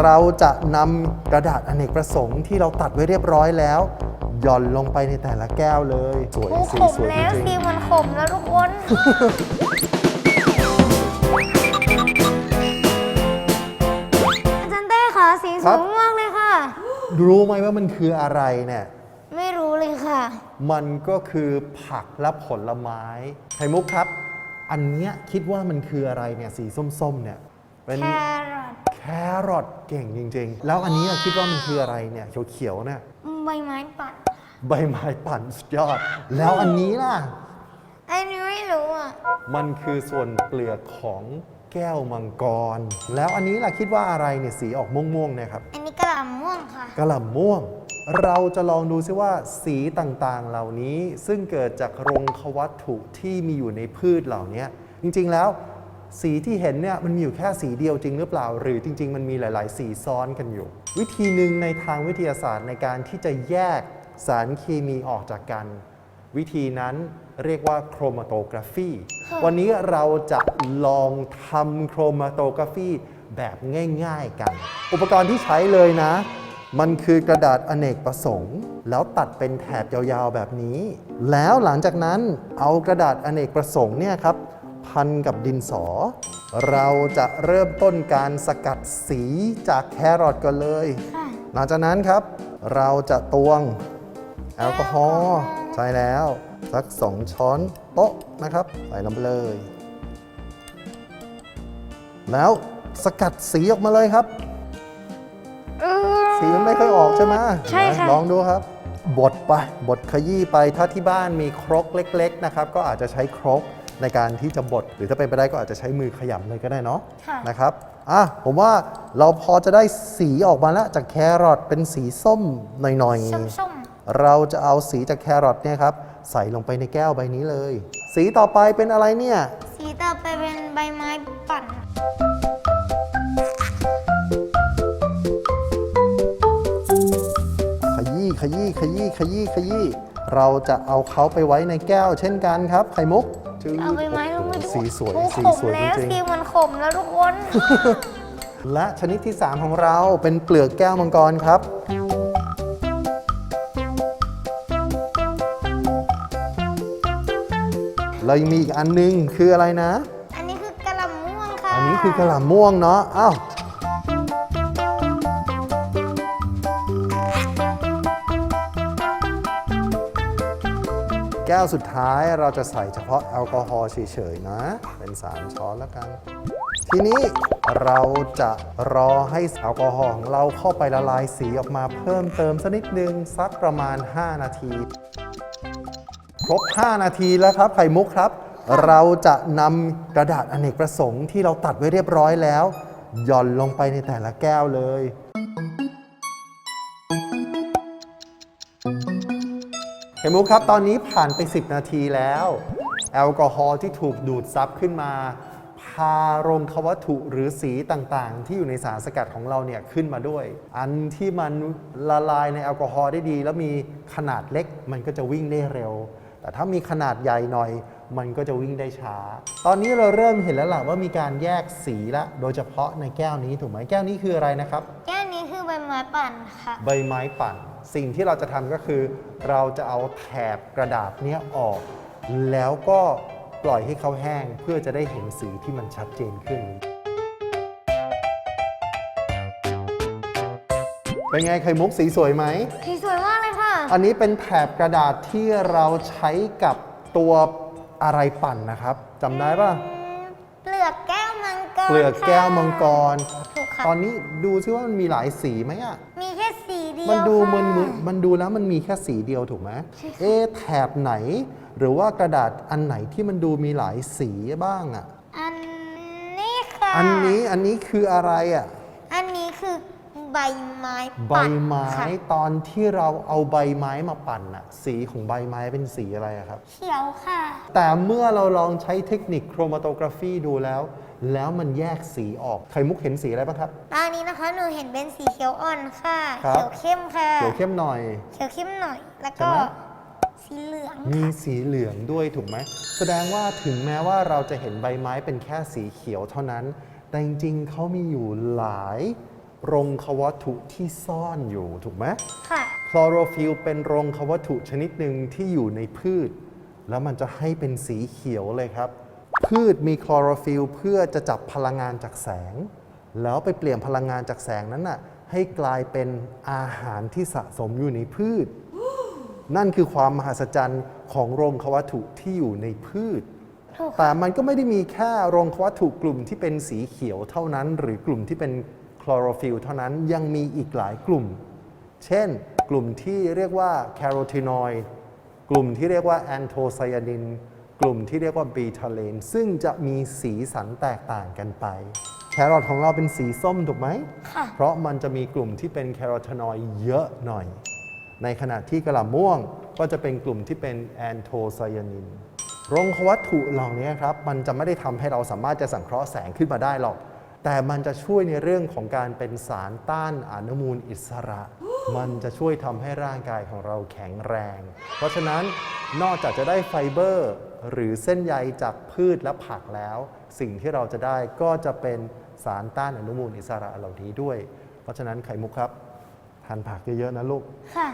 เราจะนำกระดาษอเนกประสงค์ที่เราตัดไว้เรียบร้อยแล้วหย่อนลงไปในแต่ละแก้วเลย สวยโอ้สีขมสวยจแล้วริงสีมันขมแล้วทุกคน อาจารย์เต้ค่ะสีสวยมากเลยค่ะ ๆรู้ไหมว่ามันคืออะไรเนี่ย ไม่รู้เลยค่ะ มันก็คือผักและผลไม้ ไข่มุกครับ อันเนี้ยคิดว่ามันคืออะไรเนี่ยสีส้มๆเนี่ยเป็นแครอท แครอทเก่งจริง ๆ แล้วอันนี้คิดว่ามันคืออะไรเนี่ยเขียวๆเนี่ย ใบไม้ปัดใบไม้ปั่นสุดยอด แล้วอันนี้ล่ะ อันนี้ไม่รู้อะ มันคือส่วนเปลือกของแก้วมังกร แล้วอันนี้ล่ะคิดว่าอะไรเนี่ยสีออกม่วงๆเนี่ยครับอันนี้กระหล่ำม่วงค่ะ กระหล่ำม่วง เราจะลองดูซิว่าสีต่างๆเหล่านี้ ซึ่งเกิดจากโรงควัตถุที่มีอยู่ในพืชเหล่านี้จริงๆแล้ว สีที่เห็นเนี่ยมันมีอยู่แค่สีเดียวจริงหรือเปล่า หรือจริง ๆ มันมีหลาย ๆ สีซ้อนกันอยู่ วิธีหนึ่งในทางวิทยาศาสตร์ในการที่จะแยกสารเคมีออกจากกัน วิธีนั้นเรียกว่าโครมาโตกราฟีค่ะวันนี้เราจะลองทำโครมาโตกราฟีแบบง่าย ๆ กัน อุปกรณ์ที่ใช้เลยนะ มันคือกระดาษอเนกประสงค์ แล้วตัดเป็นแถบยาวๆแบบนี้ แล้วหลังจากนั้นเอากระดาษอเนกประสงค์เนี่ยครับ พันกับดินสอ เราจะเริ่มต้นการสกัดสีจากแครอทกันเลย ค่ะหลังจากนั้นครับ เราจะตวงแอลกอฮอล์ใช่แล้ว สัก 2 ช้อนโต๊ะนะครับ ใส่ลงไปเลย แล้วสกัดสีออกมาเลยครับ เออ สีมันไม่ค่อยออกใช่ไหมใช่ค่ะลองดูครับ บดไป บดขยี้ไป ถ้าที่บ้านมีครกเล็ก ๆ นะครับ ก็อาจจะใช้ครก ในการที่จะบดหรือถ้าเป็นไปได้ก็อาจจะใช้มือขยำเลยก็ได้เนาะค่ะนะครับอะผมว่าเราพอจะได้สีออกมาแล้วจากแครอทเป็นสีส้มหน่อยส้มๆเราจะเอาสีจากแครอทเนี่ยครับใส่ลงไปในแก้วใบนี้เลย สีต่อไปเป็นอะไรเนี่ยๆสีต่อไปเป็นใบไม้ปั่น ขยี้ขยี้ขยี้ขยี้ขยี้เราจะเอาเขาไปไว้ในแก้ว เช่นกันครับ ไข่มุก จึงเอาใบไม้ลงมาดูสีสวยโอ้สีขมสวยจแล้วริงสีมันขมแล้วทุกคน ๆและชนิดที่ 3 ของเราเป็นเปลือกแก้วมังกรครับ เรายังมีอีกอันนึงคืออะไรนะ อันนี้คือกระหล่ำม่วงค่ะอันนี้คือกระหล่ำม่วงเนาะอ้าว แก้วสุดท้ายเราจะใส่เฉพาะแอลกอฮอล์เฉยๆนะ เป็น 3 ช้อนแล้วกัน ทีนี้เราจะรอให้แอลกอฮอล์ของเราเข้าไปละลายสีออกมาเพิ่มเติมสักนิดนึงสักประมาณ 5 นาที ครบ 5 นาทีแล้วครับไข่มุกครับ เราจะนำกระดาษอเนกประสงค์ที่เราตัดไว้เรียบร้อยแล้ว หย่อนลงไปในแต่ละแก้วเลย ไข่มุกครับ ตอนนี้ผ่านไป 10 นาทีแล้ว แอลกอฮอล์ที่ถูกดูดซับขึ้นมา พาโรงควัตถุหรือสีต่างๆ ที่อยู่ในสารสกัดของเราเนี่ยขึ้นมาด้วย อันที่มันละลายในแอลกอฮอล์ได้ดี แล้วมีขนาดเล็กมันก็จะวิ่งได้เร็ว แต่ถ้ามีขนาดใหญ่หน่อย มันก็จะวิ่งได้ช้า ตอนนี้เราเริ่มเห็นแล้วล่ะว่ามีการแยกสีละ โดยเฉพาะในแก้วนี้ถูกไหมแก้วนี้คืออะไรนะครับ แก้วนี้คือใบไม้ปั่นค่ะ ใบไม้ปั่น สิ่งที่เราจะทำก็คือ เราจะเอาแถบกระดาษเนี้ยออก แล้วก็ปล่อยให้เขาแห้งเพื่อจะได้เห็นสีที่มันชัดเจนขึ้น เป็นไงไข่มุกสีสวยไหม สีสวยมากเลยค่ะ อันนี้เป็นแถบกระดาษที่เราใช้กับตัวอะไรปั่นนะครับจำได้ป่ะเปลือกแก้วมังกรเปลือกแก้วมังกร ถูกค่ะ ตอนนี้ดูซิว่ามันมีหลายสีไหมอะมีแค่สีเดียวมันดูค่ะ มันมันมันดูแล้วมันมีแค่สีเดียวถูกไหมเอ๊ะแถบไหน หรือว่ากระดาษอันไหนที่มันดูมีหลายสีบ้างอะอันนี้ค่ะ อันนี้อันนี้คืออะไรอะอันนี้คือใบไม้ใบปั่นไม้ค่ะตอนที่เราเอาใบไม้มาปั่นอะสีของใบไม้เป็นสีอะไรอะครับ เขียวค่ะ แต่เมื่อเราลองใช้เทคนิคโครมาโตกราฟีดูแล้ว แล้วมันแยกสีออก ไข่มุกเห็นสีอะไรบ้างครับ ตอนนี้นะคะหนูเห็นเป็นสีเขียวอ่อนค่ะ ครับ เขียวเข้มค่ะ เขียวเข้มหน่อย เขียวเข้มหน่อย แล้วใช่ก็ไหม สีเหลืองมีสีเหลืองด้วยถูกไหม แสดงว่าถึงแม้ว่าเราจะเห็นใบไม้เป็นแค่สีเขียวเท่านั้น แต่จริงๆเขามีอยู่หลายโรงควัตถุที่ซ่อนอยู่ถูกไหม ค่ะ คลอโรฟิลเป็นโรงควัตถุชนิดหนึ่งที่อยู่ในพืช แล้วมันจะให้เป็นสีเขียวเลยครับ พืชมีคลอโรฟิลเพื่อจะจับพลังงานจากแสง แล้วไปเปลี่ยนพลังงานจากแสงนั้นน่ะให้กลายเป็นอาหารที่สะสมอยู่ในพืช นั่นคือความมหัศจรรย์ของโรงควัตถุที่อยู่ในพืชถูกแต่มันก็ไม่ได้มีแค่โรงควัตถุกลุ่มที่เป็นสีเขียวเท่านั้น หรือกลุ่มที่เป็นคลอโรฟิลเท่านั้นยังมีอีกหลายกลุ่ม เช่น กลุ่มที่เรียกว่าแคโรทีนอยด์กลุ่มที่เรียกว่าแอนโทไซยานิน กลุ่มที่เรียกว่าบีทาเลนซึ่งจะมีสีสันแตกต่างกันไป แครอทของเราเป็นสีส้มถูกไหม ค่ะ เพราะมันจะมีกลุ่มที่เป็นแคโรทีนอยด์เยอะหน่อย ในขณะที่กระหล่ำม่วงก็จะเป็นกลุ่มที่เป็นแอนโทไซยานินโรงวัตถุเหล่านี้ครับ มันจะไม่ได้ทำให้เราสามารถจะสังเคราะห์แสงขึ้นมาได้หรอก แต่มันจะช่วยในเรื่องของการเป็นสารต้านอนุมูลอิสระ มันจะช่วยทำให้ร่างกายของเราแข็งแรง เพราะฉะนั้นนอกจากจะได้ไฟเบอร์ หรือเส้นใยจากพืชและผักแล้ว สิ่งที่เราจะได้ก็จะเป็นสารต้านอนุมูลอิสระเหล่านี้ด้วย เพราะฉะนั้นไข่มุกครับทานผักเยอะๆนะลูก ค่ะ